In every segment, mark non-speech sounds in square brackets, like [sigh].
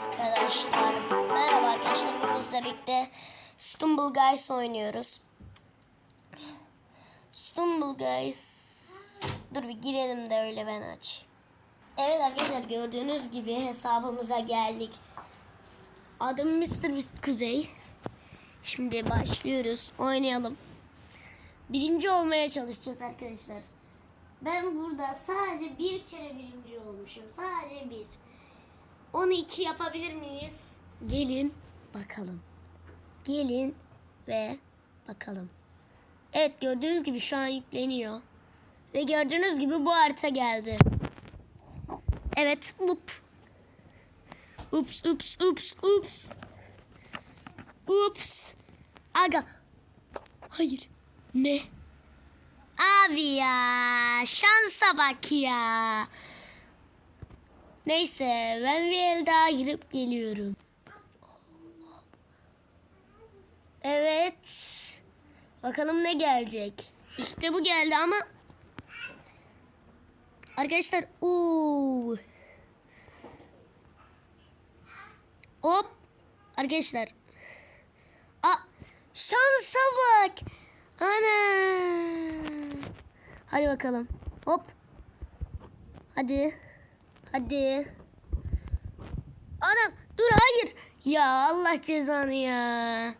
Arkadaşlar merhaba arkadaşlar bizle birlikte Stumble Guys oynuyoruz. Stumble Guys dur bir girelim de öyle ben aç. Evet arkadaşlar gördüğünüz gibi hesabımıza geldik. Adım Mr. Beast Kuzey. Şimdi başlıyoruz. Oynayalım. Birinci olmaya çalışacağız arkadaşlar. Ben burada sadece bir kere birinci olmuşum. Sadece bir. 12 yapabilir miyiz? Gelin bakalım. Gelin ve bakalım. Evet gördüğünüz gibi şu an yükleniyor. Ve gördüğünüz gibi bu harita geldi. Evet. Up. Ups ups ups ups. Ups. Aga. Hayır. Ne? Abi ya. Şansa bak ya. Neyse ben bir el daha girip geliyorum. Evet. Bakalım ne gelecek. İşte bu geldi ama Arkadaşlar uuu. Hop. Arkadaşlar. Aa, şansa bak. Ana. Hadi bakalım. Hop. Hadi. Hadi. Anam dur hayır. Ya Allah cezanı ya.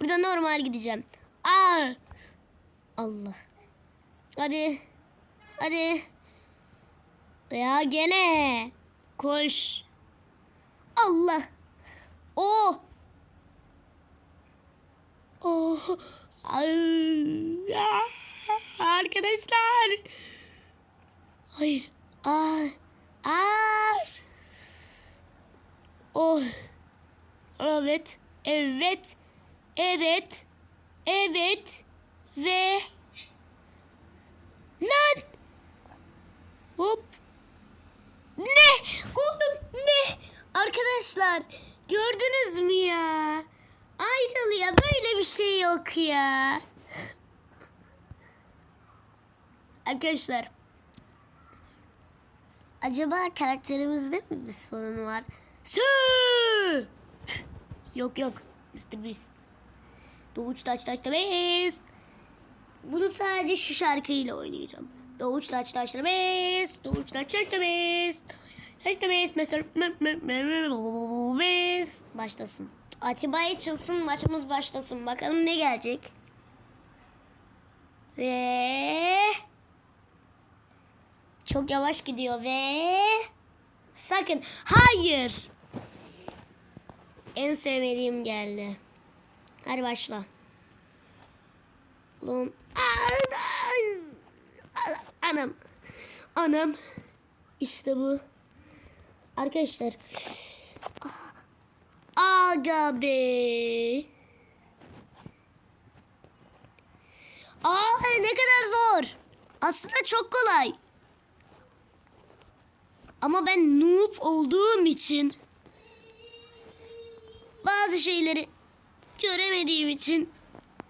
Burada normal gideceğim. Aa. Allah. Hadi. Hadi. Ya gene. Koş. Allah. Oh. Oh. Ay. Arkadaşlar. Hayır. Aa. Aa. Oh. Evet. Evet. Evet. Evet. Ve Lan. Hop. Ne? Oğlum ne? Arkadaşlar gördünüz mü ya? Ayrıl ya böyle bir şey yok ya. Arkadaşlar Acaba karakterimizde mi bir sorun var? Sü! Yok yok. Mr. Beast. Doğuç taç taç Beast. Bunu sadece şu şarkıyla oynayacağım. Doğuç taç taç Beast. Doğuç taç taç Beast. Taç Beast. Mr. Beast. Başlasın. Atiba açılsın maçımız başlasın. Bakalım ne gelecek. Ve... Çok yavaş gidiyor ve sakın hayır. En sevmediğim geldi. Hadi başla. Oğlum. Anam. Anam. İşte bu. Arkadaşlar. Aga be. Aa ne kadar zor. Aslında çok kolay. Ama ben noob olduğum için bazı şeyleri göremediğim için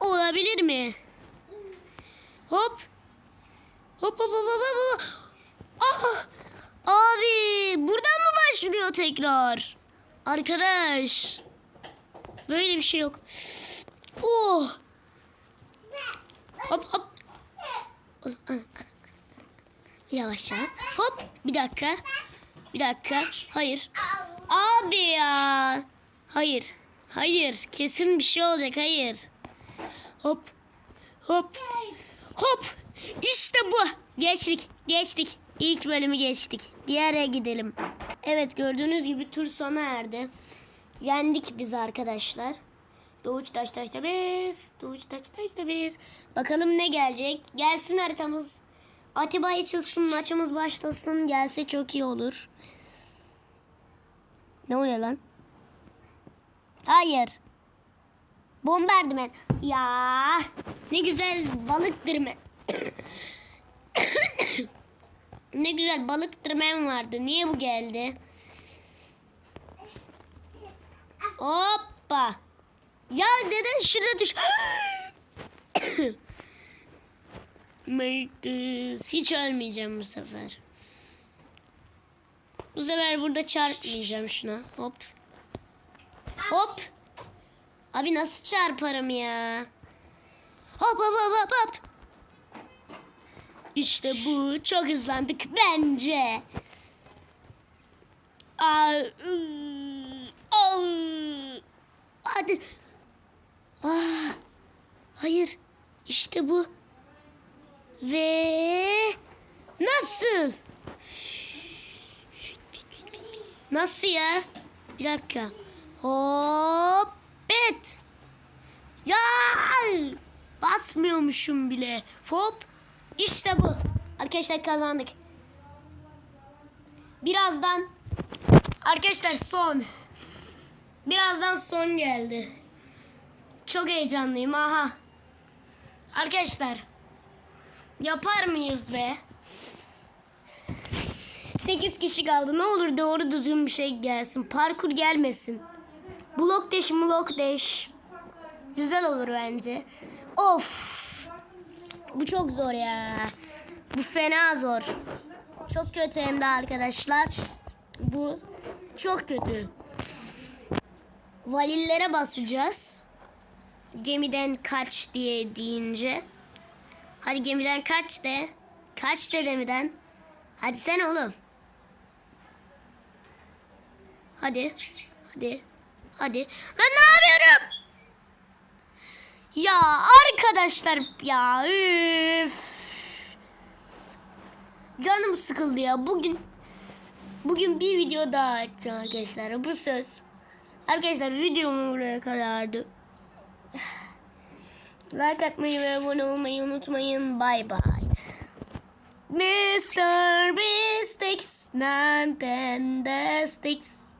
olabilir mi? Hop. Hop hop hop hop hop. Ah! Abi buradan mı başlıyor tekrar? Arkadaş. Böyle bir şey yok. Oh. Hop hop. Yavaşça. Hop. Bir dakika. Bir dakika. Hayır. Abi ya. Hayır. Hayır. Kesin bir şey olacak. Hayır. Hop. Hop. Hop. İşte bu. Geçtik. Geçtik. İlk bölümü geçtik. Diğere gidelim. Evet gördüğünüz gibi tur sona erdi. Yendik biz arkadaşlar. Doğuç taş taş da biz. Doğuç taş taş da biz. Bakalım ne gelecek. Gelsin haritamız. Atiba açılsın maçımız başlasın. Gelse çok iyi olur. Ne oluyor lan? Hayır. Bomberdimen. Ya ne güzel balıktır men. [coughs] ne güzel balıktır men vardı. Niye bu geldi? Hoppa. Ya neden şuraya düş... [coughs] [coughs] Merkez. Hiç ölmeyeceğim bu sefer. Bu sefer burada çarpmayacağım şuna. Hop. Hop. Abi nasıl çarparım ya? Hop hop hop hop hop. İşte bu. Çok hızlandık bence. Aa, ıı, aa. Hadi. Aa, hayır. İşte bu. Ve nasıl? Nasıl ya? Bir dakika. Hop. Bet. Ya basmıyormuşum bile. Hop. İşte bu. Arkadaşlar kazandık. Birazdan arkadaşlar son. Birazdan son geldi. Çok heyecanlıyım. Aha. Arkadaşlar yapar mıyız be? 8 kişi kaldı. Ne olur doğru düzgün bir şey gelsin. Parkur gelmesin. Blok deş, blok deş. Güzel olur bence. Of. Bu çok zor ya. Bu fena zor. Çok kötü hem de arkadaşlar. Bu çok kötü. Valillere basacağız. Gemiden kaç diye deyince. Hadi gemiden kaç de. Kaç de gemiden. Hadi sen oğlum. Hadi. Hadi. Hadi. Lan ne yapıyorum? Ya arkadaşlar ya üf. Canım sıkıldı ya. Bugün bugün bir video daha açacağım arkadaşlar. Bu söz. Arkadaşlar videomu buraya kadardı. Like atmayı ve abone olmayı unutmayın. Bye bye. Mr. Beastix, Nintendo Sticks.